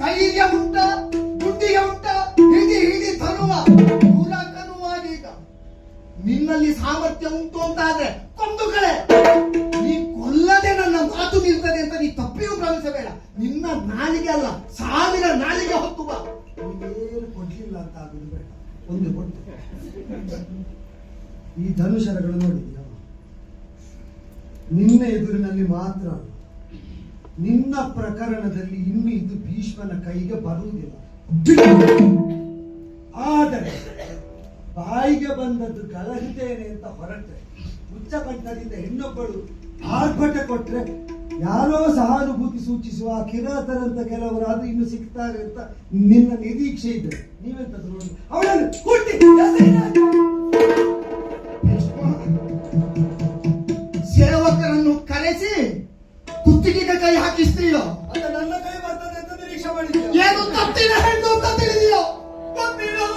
ಧೈರ್ಯ ಉಂಟ ಬುದ್ಧಿಗೆ ಉಂಟ ಹಿಡಿ ಹಿಡಿ ತರುವ ಪೂರಕನುವಾಗೀಗ ನಿನ್ನಲ್ಲಿ ಸಾಮರ್ಥ್ಯ ಉಂಟು ಅಂತ ಆದ್ರೆ ಕೊಂದು ಕಳೆ. ನೀ ಕೊಲ್ಲದೆ ನನ್ನ ಮಾತು ನಿಲ್ತದೆ ಅಂತ ನೀ ತಪ್ಪಿಯೂ ಭ್ರಮಿಸಬೇಡ ನಿನ್ನ ನಾಲಿಗೆ ಅಲ್ಲ, ಸಾವಿರ ನಾಲಿಗೆ ಹೊತ್ತು ಬಾ. ನೀವೇನು ಕೊಡ್ಲಿಲ್ಲ ಅಂತ ಆಗುದು ಬೇಡ. ಒಂದು ಕೊಟ್ಟು. ಈ ಧನುಷರಗಳು ನೋಡಿದ್ಯಾ? ನಿನ್ನ ಎದುರಿನಲ್ಲಿ ಮಾತ್ರ. ನಿನ್ನ ಪ್ರಕರಣದಲ್ಲಿ ಇನ್ನು ಇದು ಭೀಷ್ಮನ ಕೈಗೆ ಬರುವುದಿಲ್ಲ. ಆದರೆ ಬಾಯಿಗೆ ಬಂದದ್ದು ಕಲಹಿತೇನೆ ಅಂತ ಹೊರಟ್ರೆ ಉಚ್ಚಕಂಠದಿಂದ ಹೆಣ್ಣೊಬ್ಬಳು ಆರ್ಭಟ ಕೊಟ್ರೆ ಯಾರೋ ಸಹಾನುಭೂತಿ ಸೂಚಿಸುವ ಕಿರಾತರಂತ ಕಿರಾತರಂತ ಕೆಲವರಾದ್ರೂ ಇನ್ನು ಸಿಗ್ತಾರೆ ಅಂತ ನಿನ್ನ ನಿರೀಕ್ಷೆ ಇದೆ ನೀವೆಂತ ನೋಡಿ ಅವಳನ್ನು ಕುತ್ತಿಗೆಗೆ ಕೈ ಹಾಕಿಸ್ತೀಯೋ ಅಂತ ನನ್ನ ಕೈ ಬರ್ತದೆ ಅಂತ ನಿರೀಕ್ಷೆ ಮಾಡಿದ್ದೆ ಏನು ತಪ್ಪಿನ ಹೆಣ್ಣು ಅಂತ ತಿಳಿದಿಯೋ ಒಪ್ಪಿದಲ್ಲವ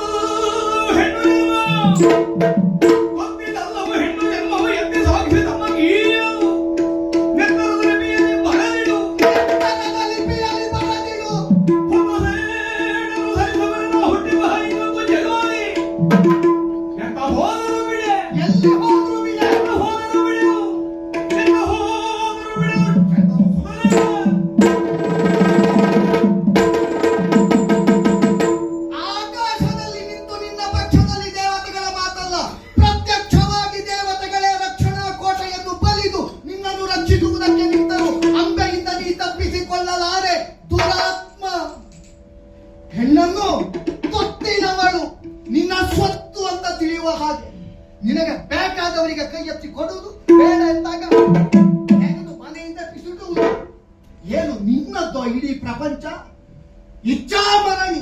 ಇಚ್ಛಾಮರಣಿ.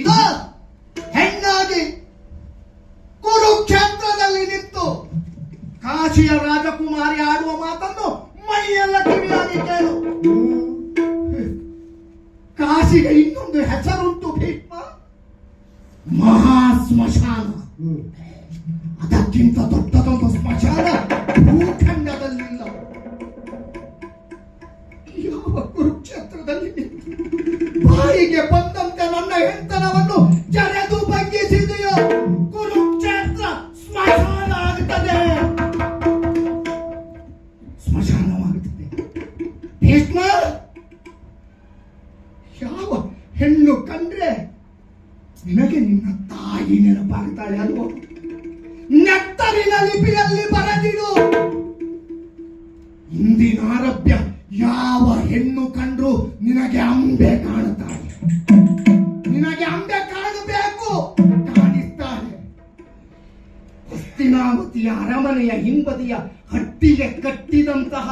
ಇದ ಹೆಣ್ಣಾಗಿ ಕುರುಕ್ಷೇತ್ರದಲ್ಲಿ ನಿಂತು ಕಾಶಿಯ ರಾಜಕುಮಾರಿ ಆಡುವ ಮಾತನ್ನು ಮೈಯೆಲ್ಲ ಕಿವಿಯಾಗಿ ಕೇಳು. ಕಾಶಿಗೆ ಇನ್ನೊಂದು ಹೆಸರುಂಟು ಭೀಷ್ಮ. ಮಹಾ ಸ್ಮಶಾನ ಅದಕ್ಕಿಂತ ದೊಡ್ಡದೊಂದು ಸ್ಮಶಾನ. ನೆತ್ತರಿನ ಲಿಪಿಯಲ್ಲಿ ಬರೆದಿಡು. ಇಂದಿನ ಆರಭ್ಯ ಯಾವ ಹೆಣ್ಣು ಕಂಡ್ರು ನಿನಗೆ ಅಂಬೆ ಕಾಣುತ್ತಾಳೆ ನಿನಗೆ ಅಂಬೆ ಕಾಣಬೇಕು ಕಾಣಿಸ್ತಾಳೆ ಹಸ್ತಿನಾವತಿಯ ಅರಮನೆಯ ಹಿಂಬದಿಯ ಹಟ್ಟಿಗೆ ಕಟ್ಟಿದಂತಹ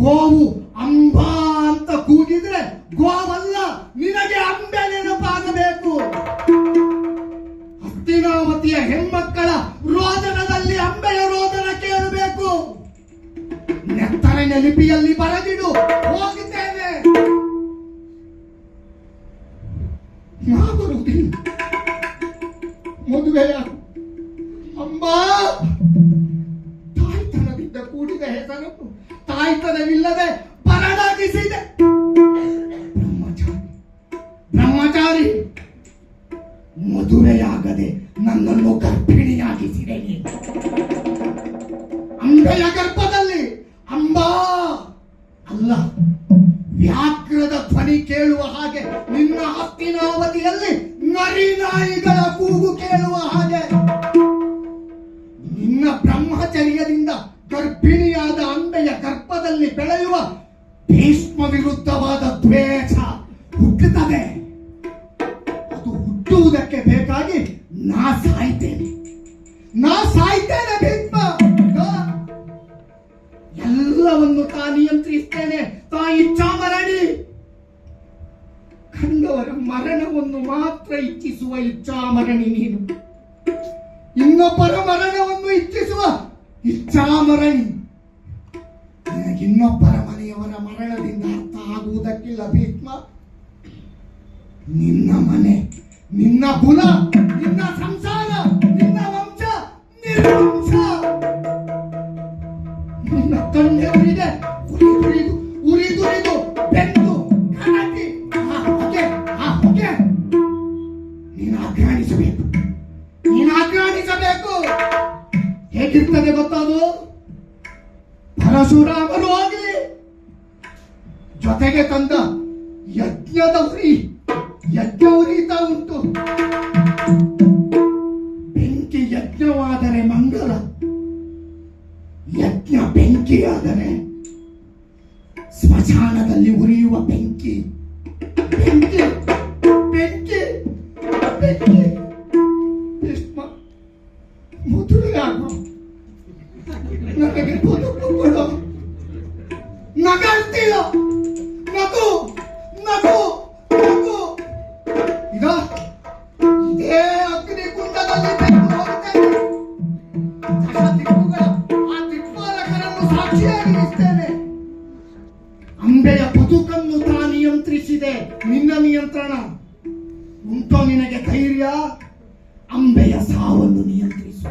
ಗೋವು ಅಂಬಾ ಅಂತ ಕೂಗಿದ್ರೆ ಗೋವಲ್ಲ, ನಿನಗೆ ಅಂಬೆ ನೆನಪಾಗಬೇಕು. ಹಸ್ತಿನಾವತಿಯ ಹೆಣ್ಮಕ್ಕಳ ಅಂಬಾ ತಾಯ್ತನದಿಂದ ಕೂಡಿದ ಹೆಸರು ತಾಯ್ತನವಿಲ್ಲದೆ ಬರಡಾಗಿಸಿದೆ ಬ್ರಹ್ಮಚಾರಿ ಬ್ರಹ್ಮಚಾರಿ ಮದುವೆಯಾಗದೆ ನನ್ನನ್ನು ಗರ್ಭಿಣಿಯಾಗಿಸಿದೆ ನೀನು. ಅಂಬೆಯ ಹುಟ್ಟುವುದಕ್ಕೆ ಬೇಕಾಗಿ ನಾ ಸಾಯ್ತೇನೆ. ನಾ ಸಾಯ್ತೇನೆ ಭೀಷ್ಮ. ಎಲ್ಲವನ್ನು ತಾ ನಿಯಂತ್ರಿಸ್ತೇನೆ. ತಾ ಇಚ್ಛಾಮರಣಿ ಕಂಡವರ ಮರಣವನ್ನು ಮಾತ್ರ ಇಚ್ಛಿಸುವ ಇಚ್ಛಾಮರಣಿ ನೀನು. ಇನ್ನೊಬ್ಬರ ಮರಣವನ್ನು ಇಚ್ಛಿಸುವ ಇಚ್ಛಾಮರಣಿ ಮರಣಿ ಇನ್ನೊಬ್ಬರ ಮನೆಯವರ ಮರಣದಿಂದ ಅರ್ಥ ಆಗುವುದಕ್ಕಿಲ್ಲ ಭೀಷ್ಮ. ನಿನ್ನ ಮನೆ. ನಿನ್ನ ಕುಲ, ನಿನ್ನ ಸಂಸಾರ, ನಿನ್ನ ವಂಶ ನಿರ್ವಂಶ ನಿನ್ನ ಕಣ್ಣೆವರಿದೆ? ಉರಿ ಉರಿದು ಉರಿದುರಿದು ಬೆಂದು, ಕಾಟಿ. ಆ ಹೊಗೆ ಆ ಹೊಗೆ. ನೀನು ಆಜ್ಞಾನಿಸಬೇಕು ನೀನು ಆಜ್ಞಾನಿಸಬೇಕು ಹೇಗಿರ್ತದೆ ಗೊತ್ತಾದು? ಪರಶುರಾಮರು ಹೋಗಿ ಜೊತೆಗೆ ತಂದ ಯಜ್ಞದ ಉರಿ Pinky. Pinky. Pinky. ನಿಯಂತ್ರಿಸಿದೆ ನಿನ್ನ ನಿಯಂತ್ರಣ. ಉಂಟೋ ನಿನಗೆ ಧೈರ್ಯ. ಅಂಬೆಯ ಸಾವನ್ನು ನಿಯಂತ್ರಿಸು.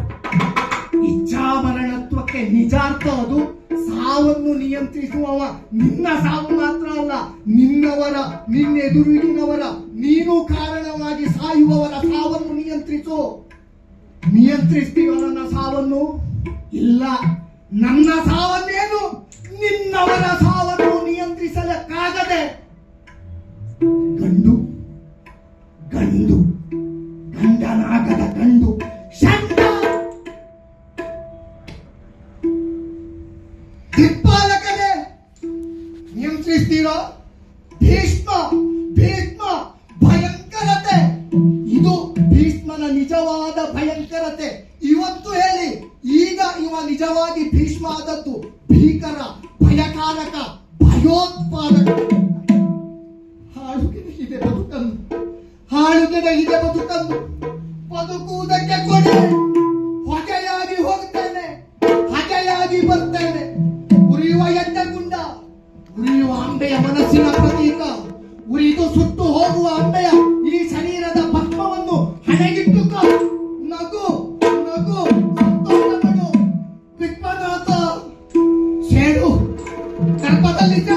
ಇಚ್ಛಾಮರಣತ್ವಕ್ಕೆ ನಿಜಾರ್ಥ ಅದು. ಸಾವನ್ನು ನಿಯಂತ್ರಿಸುವವ ನಿನ್ನ ಸಾವು ಮಾತ್ರ ಅಲ್ಲ. ನಿನ್ನವರ ನಿನ್ನೆದುರಿನವರ ನೀನು ಕಾರಣವಾಗಿ ಸಾಯುವವರ ಸಾವನ್ನು ನಿಯಂತ್ರಿಸು. ನಿಯಂತ್ರಿಸ್ತೀವ ನನ್ನ ಸಾವನ್ನು? ಇಲ್ಲ. ನನ್ನ ಸಾವನ್ನೇನು? ನಿನ್ನವರ ಸಾವನ್ನು ನಿಯಂತ್ರಿಸ್ತೀರೋ? ಭೀಷ್ಮ ಭೀಷ್ಮ, ಭಯಂಕರತೆ. ಇದು ಭೀಷ್ಮನ ನಿಜವಾದ ಭಯಂಕರತೆ. ಇವತ್ತು ಹೇಳಿ, ಈಗ ಇವ ನಿಜವಾಗಿ ಭೀಷ್ಮ ಆದದ್ದು ಭೀಕರ, ಭಯಕಾರಕ, ಭಯೋತ್ಪಾದಕ. ಹಾಳುಗೆಡಗಿದೆ ಬದುಕನ್ನು ಹಾಳುಗೆಡಗಿದೆ ಬದುಕನ್ನು, ಬದುಕುವುದಕ್ಕೆ ಕೊಡಿ. ಅಂಬೆಯ ಮನಸ್ಸಿನ ಪ್ರತೀಕ. ಉರಿದು ಸುಟ್ಟು ಹೋಗುವ ಅಂಬೆಯ ಈ ಶರೀರದ ಭಕ್ಮವನ್ನು ಹಣೆಗಿಟ್ಟು ನಗು ನಗು ವಿಶ್ವನಾಥ ಸೇಡು. ಗರ್ಭದಲ್ಲಿದ್ದ